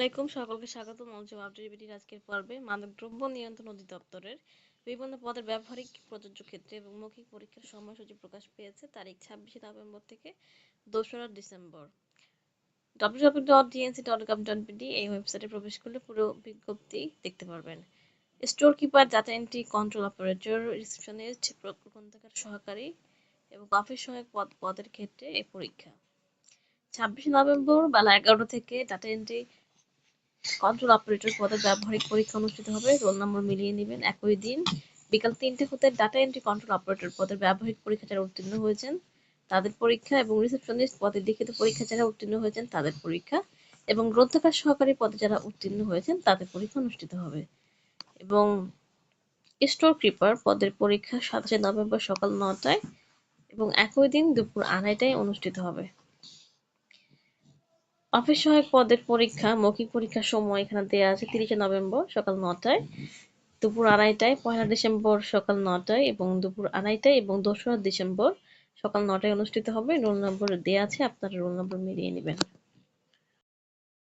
আলাইকুম, সকলকে স্বাগত মঞ্চ আপডেট আজকের পর্বে। মাদকদ্রব্য নিয়ন্ত্রণ অধিদপ্তরের বিভিন্ন পদের ব্যবহারিক প্রযোজ্য ক্ষেত্রে এবং মৌখিক পরীক্ষার সময়সূচি প্রকাশ পেয়েছে তারিখ ছাব্বিশে নভেম্বর থেকে দোসরা ডিসেম্বর। এই ওয়েবসাইটে প্রবেশ করলে পুরো বিজ্ঞপ্তি দেখতে পারবেন। Store keeper data entry control operator receptionist সহকারী এবং অফিস সহায়ক পদ, পদের ক্ষেত্রে এই পরীক্ষা। ছাব্বিশে নভেম্বর বেলা এগারোটা থেকে ডাটা এন্ট্রি কন্ট্রোল অপারেটর পদের ব্যবহারিক পরীক্ষা অনুষ্ঠিত হবে। রোল নম্বর মিলিয়ে নেবেন একই দিন। বিকাল তিনটে হতে ডাটা এন্ট্রি কন্ট্রোল অপারেটর পদের ব্যবহারিক পরীক্ষা যারা উত্তীর্ণ হয়েছেন, তাদের পরীক্ষা এবং রিসেপশনিস্ট পদের লিখিত পরীক্ষা যারা উত্তীর্ণ হয়েছেন, তাদের পরীক্ষা এবং গ্রন্থাগার সহকারী পদে যারা উত্তীর্ণ হয়েছেন, তাদের পরীক্ষা অনুষ্ঠিত হবে। এবং স্টোর ক্রিপার পদের পরীক্ষা সাতাশে নভেম্বর সকাল নটায় এবং একই দিন দুপুর আড়াইটায় অনুষ্ঠিত হবে। অফিস সহায়ক পদের পরীক্ষা, মৌখিক পরীক্ষার সময় এখানে দেওয়া আছে তিরিশে নভেম্বর সকাল নটায়, দুপুর আড়াইটায় পয়লা ডিসেম্বর সকাল নটায় এবং দুপুর আড়াইটায় এবং দোসরা ডিসেম্বর সকাল নটায় অনুষ্ঠিত হবে। রোল নম্বর দেওয়া আছে, আপনারা রোল নম্বর মিলিয়ে নেবেন।